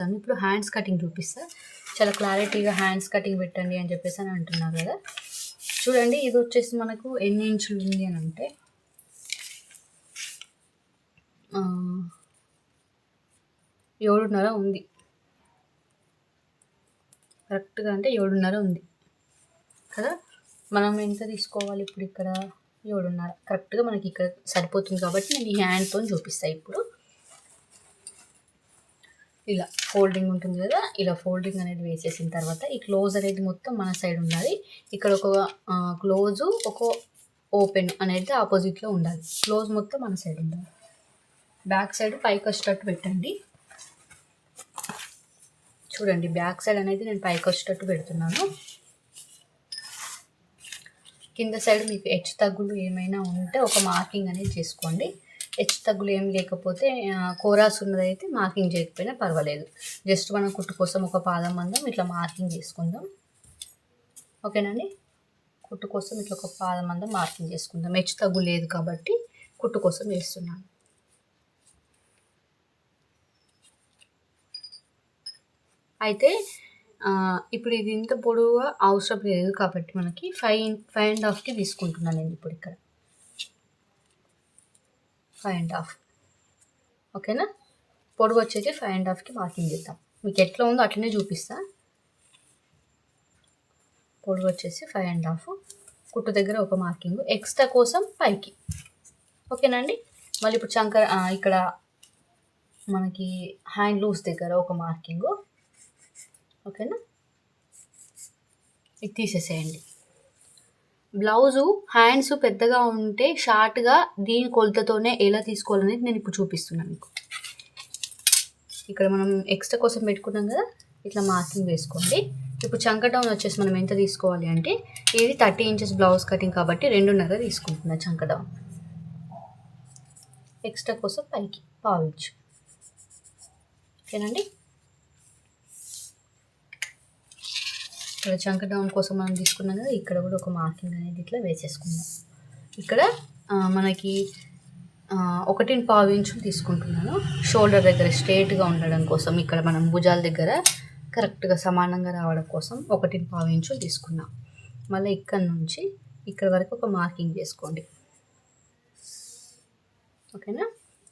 చూపిస్తాను ఇప్పుడు hands cutting చూపిస్తా. చాలా క్లారిటీగా హ్యాండ్స్ కటింగ్ పెట్టండి అని చెప్పేసి అని అంటున్నారు కదా. చూడండి ఇది వచ్చేసి మనకు ఎన్ని ఇంచులు ఉంది అని అంటే ఏడున్నర ఉంది. కరెక్ట్గా అంటే ఏడున్నర ఉంది. కదా? మనం ఎంత తీసుకోవాలి ఇప్పుడు ఇక్కడ? ఏడున్నర. కరెక్ట్గా మనకి ఇక్కడ సరిపోతుంది కాబట్టి నేను ఈ హ్యాండ్తో చూపిస్తాను ఇప్పుడు ఇలా ఫోల్డింగ్ ఉంటుంది కదా ఇలా ఫోల్డింగ్ అనేది వేసేసిన తర్వాత ఈ క్లోజ్ అనేది మొత్తం మన సైడ్ ఉండాలి. ఇక్కడ ఒక క్లోజు ఒక ఓపెన్ అనేది ఆపోజిట్లో ఉండాలి. క్లోజ్ మొత్తం మన సైడ్ ఉండాలి. బ్యాక్ సైడ్ పైకి వచ్చేటట్టు పెట్టండి. చూడండి బ్యాక్ సైడ్ అనేది నేను పైకి వచ్చేటట్టు పెడుతున్నాను. కింద సైడ్ మీకు హెచ్చు తగ్గులు ఏమైనా ఉంటే ఒక మార్కింగ్ అనేది చేసుకోండి. హెచ్చు తగ్గులు ఏం లేకపోతే కోరాస్ ఉన్నదైతే మార్కింగ్ చేయకపోయినా పర్వాలేదు. జస్ట్ మనం కుట్టు కోసం ఒక పాదం మందం ఇట్లా మార్కింగ్ చేసుకుందాం. ఓకేనండి? కుట్టు కోసం ఇట్లా ఒక పాదం మందం మార్కింగ్ చేసుకుందాం. హెచ్చు తగ్గు లేదు కాబట్టి కుట్టు కోసం వేస్తున్నాను. అయితే ఇప్పుడు ఇది ఇంత పొడవుగా అవసరం లేదు కాబట్టి మనకి ఫైవ్ ఫైవ్ అండ్ హాఫ్కి తీసుకుంటున్నాను నేను ఇప్పుడు ఇక్కడ ఫైవ్ అండ్ హాఫ్ ఓకేనా పొడుగు వచ్చేసి ఫైవ్ అండ్ హాఫ్కి మార్కింగ్ చేద్దాం. మీకు ఎట్లా ఉందో అట్లనే చూపిస్తా. పొడుగు వచ్చేసి ఫైవ్ అండ్ హాఫ్ కుట్టు దగ్గర ఒక మార్కింగ్ ఎక్స్ట్రా కోసం పైకి. ఓకేనండి మళ్ళీ ఇప్పుడు చంకర ఇక్కడ మనకి హ్యాండ్ లూస్ దగ్గర ఒక మార్కింగ్ ఓకేనా ఇది తీసేసేయండి. బ్లౌజు హ్యాండ్స్ పెద్దగా ఉంటే షార్ట్గా దీని కొలతతోనే ఎలా తీసుకోవాలనేది నేను ఇప్పుడు చూపిస్తున్నాను మీకు. ఇక్కడ మనం ఎక్స్ట్రా కోసం పెట్టుకున్నాం కదా ఇట్లా మార్కింగ్ వేసుకోండి. ఇప్పుడు చంక డౌన్ వచ్చేసి మనం ఎంత తీసుకోవాలి అంటే ఇది థర్టీ ఇంచెస్ బ్లౌజ్ కటింగ్ కాబట్టి రెండున్నర తీసుకుంటున్నా చంక డౌన్ ఎక్స్ట్రా కోసం పైకి పావించు ఓకేనండి ఇక్కడ చంక డౌన్ కోసం మనం తీసుకున్నాం కదా ఇక్కడ కూడా ఒక మార్కింగ్ అనేది ఇట్లా వేసేసుకుందాం. ఇక్కడ మనకి ఒకటిని పావు ఇంచులు తీసుకుంటున్నాను. షోల్డర్ దగ్గర స్ట్రేట్గా ఉండడం కోసం ఇక్కడ మనం భుజాల దగ్గర కరెక్ట్గా సమానంగా రావడం కోసం ఒకటిని పావు ఇంచులు తీసుకున్నాం. మళ్ళీ ఇక్కడ నుంచి ఇక్కడ వరకు ఒక మార్కింగ్ చేసుకోండి ఓకేనా?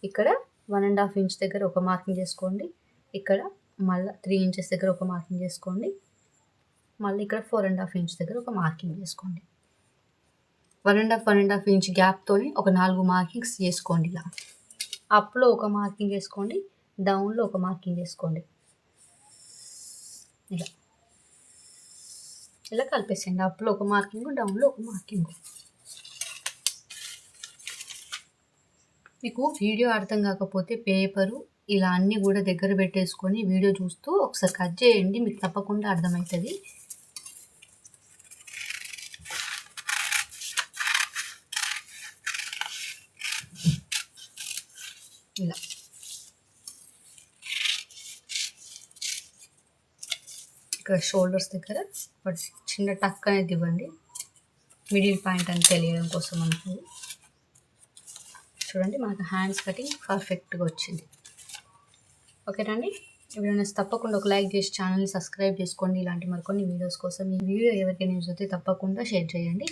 ఇక్కడ వన్ అండ్ హాఫ్ ఇంచ్ దగ్గర ఒక మార్కింగ్ చేసుకోండి ఇక్కడ మళ్ళీ త్రీ ఇంచెస్ దగ్గర ఒక మార్కింగ్ చేసుకోండి మళ్ళీ ఇక్కడ ఫోర్ అండ్ హాఫ్ ఇంచ్ దగ్గర ఒక మార్కింగ్ చేసుకోండి one and half one and half inch గ్యాప్తోని ఒక నాలుగు మార్కింగ్స్ చేసుకోండి ఇలా. అప్లో ఒక మార్కింగ్ వేసుకోండి డౌన్లో ఒక మార్కింగ్ వేసుకోండి. ఇలా. ఇలా కలిపేసేయండి. అప్లో ఒక మార్కింగ్ డౌన్లో ఒక మార్కింగ్ మీకు వీడియో అర్థం కాకపోతే పేపరు ఇలా అన్నీ కూడా దగ్గర పెట్టేసుకొని వీడియో చూస్తూ ఒకసారి కట్ చేయండి. మీకు తప్పకుండా అర్థమవుతుంది. ఇలా. ఇక్కడ షోల్డర్స్ దగ్గర ఒక చిన్న టక్ అనేది ఇవ్వండి. మిడిల్ పాయింట్ అని తెలియడం కోసం అనుకుంది. చూడండి మనకు హ్యాండ్స్ కటింగ్ పర్ఫెక్ట్గా వచ్చింది. ఓకేనండి ఎవరైనా తప్పకుండా ఒక లైక్ చేసి ఛానల్ని సబ్స్క్రైబ్ చేసుకోండి. ఇలాంటి మరికొన్ని వీడియోస్ కోసం ఈ వీడియో ఎవరికైనా యూజ్ అయితే తప్పకుండా షేర్ చేయండి.